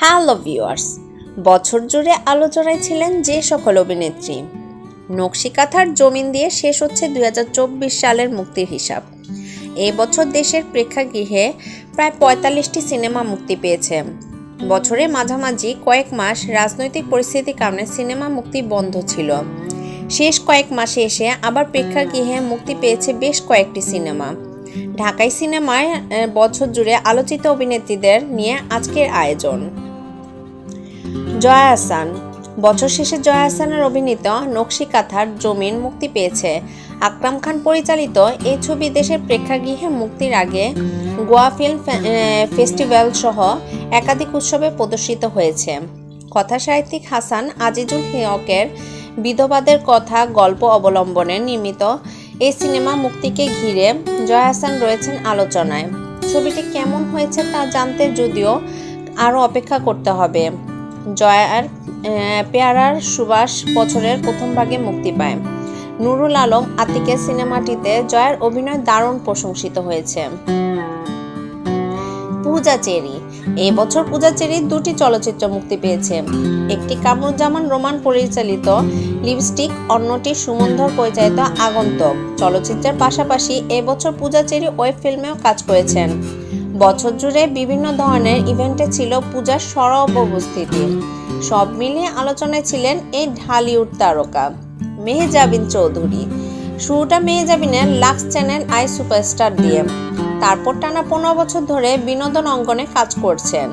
Hello viewers বছর জুড়ে আলোচনায় ছিলেন যে সকল অভিনেত্রী। নকশিকাথার জমিন দিয়ে শেষ হচ্ছে দুই হাজার চব্বিশ সালের মুক্তির হিসাব। এই বছর দেশের প্রেক্ষাগৃহে প্রায় পঁয়তাল্লিশটি সিনেমা মুক্তি পেয়েছে। বছরের মাঝামাঝি কয়েক মাস রাজনৈতিক পরিস্থিতির কারণে সিনেমা মুক্তি বন্ধ ছিল। শেষ কয়েক মাসে এসে আবার প্রেক্ষাগৃহে মুক্তি পেয়েছে বেশ কয়েকটি সিনেমা। ঢাকাই সিনেমায় বছর জুড়ে আলোচিত অভিনেত্রীদের নিয়ে আজকের আয়োজন। জয়া আহসান বছর শেষে জয়া আহসানের অভিনীত নকশি কাথার জমিন মুক্তি পেয়েছে। আকরাম খান পরিচালিত এই ছবি দেশের প্রেক্ষাগৃহে মুক্তির আগে গোয়া ফিল্ম ফেস্টিভ্যাল সহ একাধিক উৎসবে প্রদর্শিত হয়েছে। কথা সাহিত্যিক হাসান আজিজুল হকের বিধবাদের কথা গল্প অবলম্বনে নির্মিত এই সিনেমা মুক্তিকে ঘিরে জয়া আহসান রয়েছেন আলোচনায়। ছবিটি কেমন হয়েছে তা জানতে যদিও আরও অপেক্ষা করতে হবে। জয়ার পেয়ারার সুবাস বছরের প্রথম ভাগে মুক্তি পায়। নুরুল আলম আতিকের সিনেমাটিতে জয়ার অভিনয় দারুণ প্রশংসিত হয়েছে। পূজা চেরি এই বছর পূজা চেরির দুটি চলচ্চিত্র মুক্তি পেয়েছে। একটি কামরুজ্জামান রোমান পরিচালিত লিপস্টিক, অন্যটি সুমনধর পরিচালিত আগন্তক। চলচ্চিত্রের পাশাপাশি এবছর পূজা চেরি ওয়েব ফিল্মেও কাজ করেছেন। বছর জুড়ে বিভিন্ন ধরনের ইভেন্টে ছিল পূজার সরব উপস্থিতি। সব মিলিয়ে আলোচনায় ছিলেন এই ঢালিউড তারকা, মেহজাবিন চৌধুরী। শুরুটা মেহজাবিনের লাক্স চ্যানেল আই সুপারস্টার দিয়ে। তারপর টানা পনেরো বছর ধরে বিনোদন অঙ্গনে কাজ করছেন।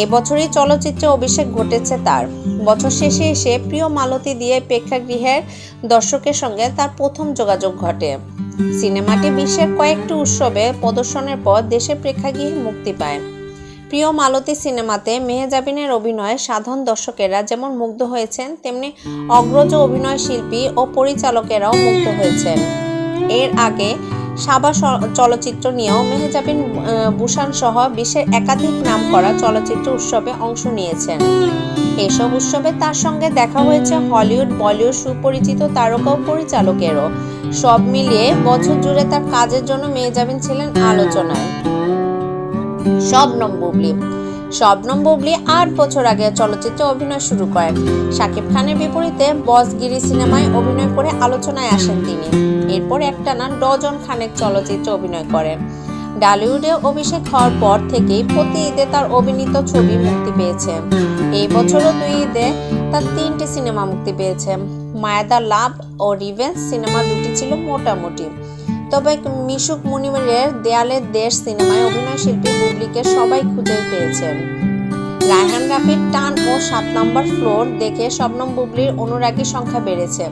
এই বছরই চলচ্চিত্রে অভিষেক ঘটেছে তার। বছর শেষে এসে প্রিয় মালতী দিয়ে প্রেক্ষাগৃহের দর্শকের সঙ্গে তার প্রথম যোগাযোগ ঘটে। সিনেমাটি বিশ্বের কয়েকটি উৎসবে প্রদর্শনের পর দেশের প্রেক্ষাগৃহে মুক্তি পায়। প্রিয় মালতী সিনেমাতে মেহজাবিনের অভিনয়ে সাধারণ দর্শকেরা যেমন মুগ্ধ হয়েছেন, তেমনি অগ্রজ অভিনয় শিল্পী ও পরিচালকেরাও মুগ্ধ হয়েছেন। এর আগে সাবা চলচ্চিত্র নিয়েও মেহজাবিন বুসান সহ বিশ্বের একাধিক নাম করা চলচ্চিত্র উৎসবে অংশ নিয়েছেন। এসব উৎসবে তার সঙ্গে দেখা হয়েছে হলিউড, বলিউড সুপরিচিত তারকা ও পরিচালকেরও। সব মিলিয়ে বছর জুড়ে তার কাজের জন্য মেহজাবিন ছিলেন আলোচনায়। শবনম বুবলি। শবনম বুবলি আট বছর আগে চলচ্চিত্রে অভিনয় শুরু করেন। শাকিব খানের বিপরীতে বসগিরি সিনেমায় অভিনয় করে আলোচনায় আসেন তিনি। এরপর একটা একটানা ডজন খানেক চলচ্চিত্রে অভিনয় করেন। ডালিউডে অভিষেক হওয়ার পর থেকেই প্রতি ঈদে তার অভিনীত ছবি মুক্তি পেয়েছে। এই বছরও দুই ঈদে তার তিনটি সিনেমা মুক্তি পেয়েছে। মায়াদা লাভ ও রিভেন্স সিনেমা দুটি ছিল মোটামুটি। তবে মিশুক মুনিমের দেয়ালের দেশ সিনেমায় অভিনয় শিল্পী বুবলিকে সবাই খুঁজে পেয়েছেন। রায়হান রাফির টান ও সাত নম্বর ফ্লোর দেখে শবনম বুবলির অনুরাগী সংখ্যা বেড়েছে।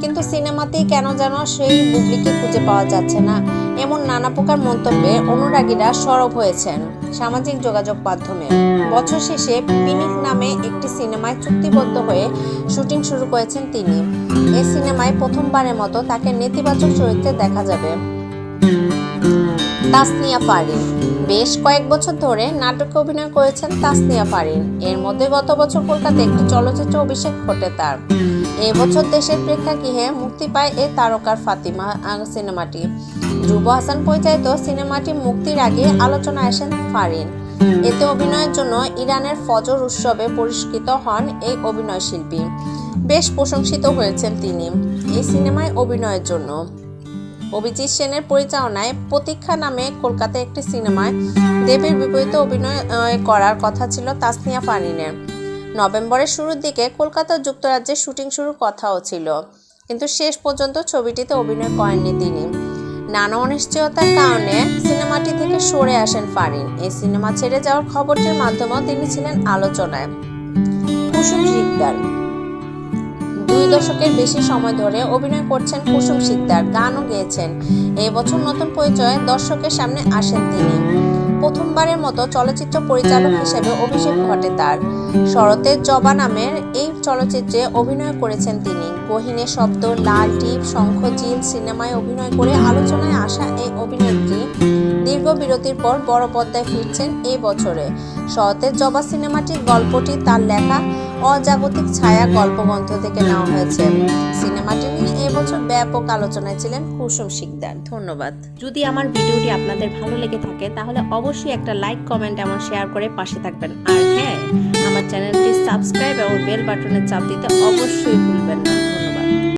কিন্তু সিনেমাতেই কেন যেন সেই বুবলিকে খুঁজে পাওয়া যাচ্ছে না? এমন নানা প্রকার মন্তব্যে অনুরাগীরা সরব হয়েছেন সামাজিক যোগাযোগ মাধ্যমে। বছর শেষে পিনিক নামে একটি সিনেমায় চুক্তিবদ্ধ হয়ে শুটিং শুরু করেছেন তিনি। এই সিনেমায় প্রথমবারের মতো তাকে নেতিবাচক চরিত্রে দেখা যাবে। তাসনিয়া ফারিন। বেশ কয়েক বছর ধরে নাটকে অভিনয় করেছেন তাসনিয়া ফারিন। এর মধ্যে গত বছর কলকাতায় একটি চলচ্চিত্র অভিষেক ঘটে তার। এই বছর দেশের প্রেক্ষাগৃহে মুক্তি পায় এই তারকার ফাতিমা সিনেমাটি। ধ্রুব হাসান পরিচালিত সিনেমাটি মুক্তির আগে আলোচনায় আসেন ফারিন। এতে অভিনয়ের জন্য ইরানের ফজর উৎসবে পুরস্কৃত হন এই অভিনয় শিল্পী। বেশ প্রশংসিত হয়েছেন তিনি এই সিনেমায় অভিনয়ের জন্য। অভিজিৎ সেনের পরিচালনায় প্রতীক্ষা নামে কলকাতায় একটি সিনেমায় দেবের বিপরীতে অভিনয় করার কথা ছিল তাসনিয়া ফারিনের। নভেম্বরের শুরুর দিকে কলকাতা যুক্তরাজ্যে শুটিং শুরুর কথাও ছিল। কিন্তু শেষ পর্যন্ত ছবিটিতে অভিনয় করেননি তিনি। নানা অনিশ্চয়তার কারণে সিনেমাটি থেকে সরে আসেন ফারিন। এই সিনেমা ছেড়ে যাওয়ার খবরটির মাধ্যমেও তিনি ছিলেন আলোচনায়। কুসুম শিকদার। দুই দশকের বেশি সময় ধরে অভিনয় করছেন কুসুম শিকদার। গানও গেয়েছেন। এই বছর নতুন পরিচয়ে দর্শকের সামনে আসেন তিনি। প্রথমবারের মতো চলচ্চিত্র পরিচালক হিসেবে অভিষেক ঘটে তার। শরতের জবা নামের এই চলচ্চিত্রে অভিনয় করেছেন তিনি। গহিনে শব্দ, লাল টিপ শঙ্খচিল সিনেমায় অভিনয় করে আলোচনায় আসা এই অভিনেত্রী দীর্ঘ বিরতির পর বড় পর্দায় ফিরছেন এই বছরে। শরতের জবা সিনেমাটির গল্পটি তার লেখা, অজাগতিক ছায়া গল্পগ্রন্থ থেকে নেওয়া হয়েছে। সিনেমাটি বছর ব্যাপক আলোচনায় ছিলেন কুসুম শিকদার। ধন্যবাদ। যদি আমার ভিডিওটি আপনাদের ভালো লেগে থাকে, তাহলে অবশ্যই একটা লাইক, কমেন্ট এমন শেয়ার করে পাশে থাকবেন। আর হ্যাঁ আমার চ্যানেলটি সাবস্ক্রাইব এবং বেল বাটনে চাপ দিতে অবশ্যই ভুলবেন না।